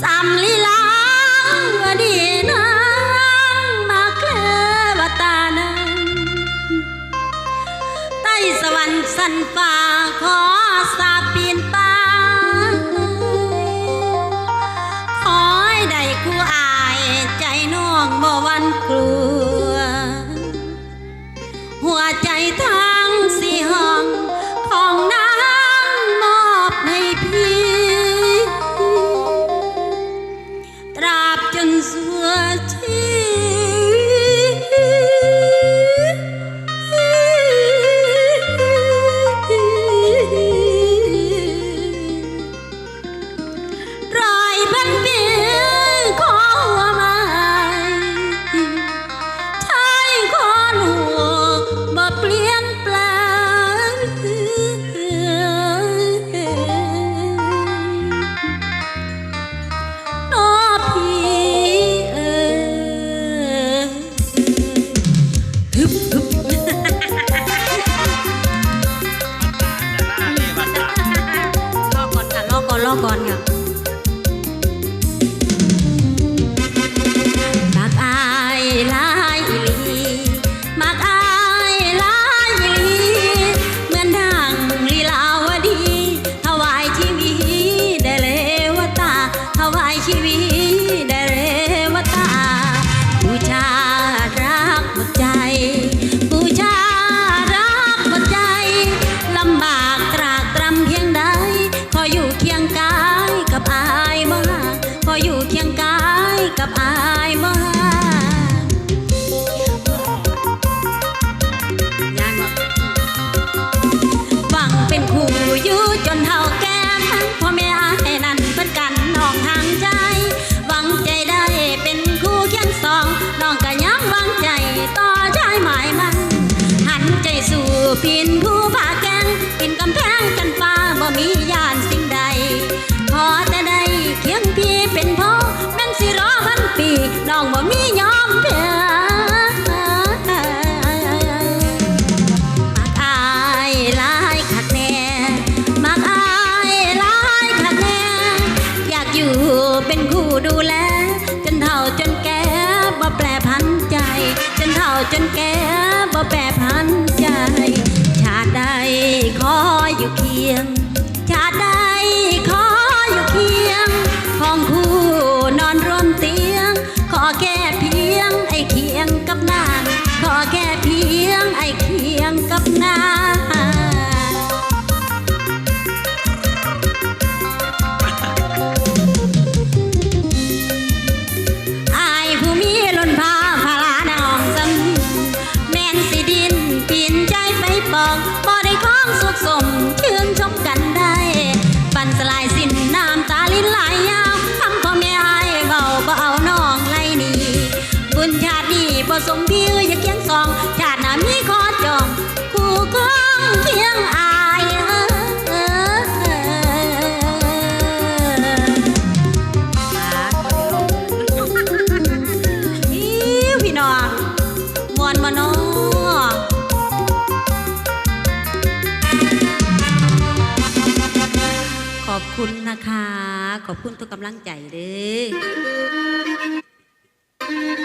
สามลีลางดีนางมาเคลวตานังใต้สวรรค์สันฟ้าขอสาปีนป้าขอให้ได้คู่อายใจน้องบ่วันกลัว หัวใจท่า Suati รอก่อนค่ะ I. น้องบ่มียอมแพ้เป็นผู้ดูแล จนเฒ่าจนแกบ่แปรพันใจ จนเฒ่าจนแก่บ่แปรพันใจ ชาติใดขออยู่เคียง สมพี่อย่าเคียงสองชาติหน้ามีขอจองผู้คองเคียงอายพี่น้องมวนมาน้องขอบคุณนะคะ ขอบคุณทุกกำลังใจเด้อ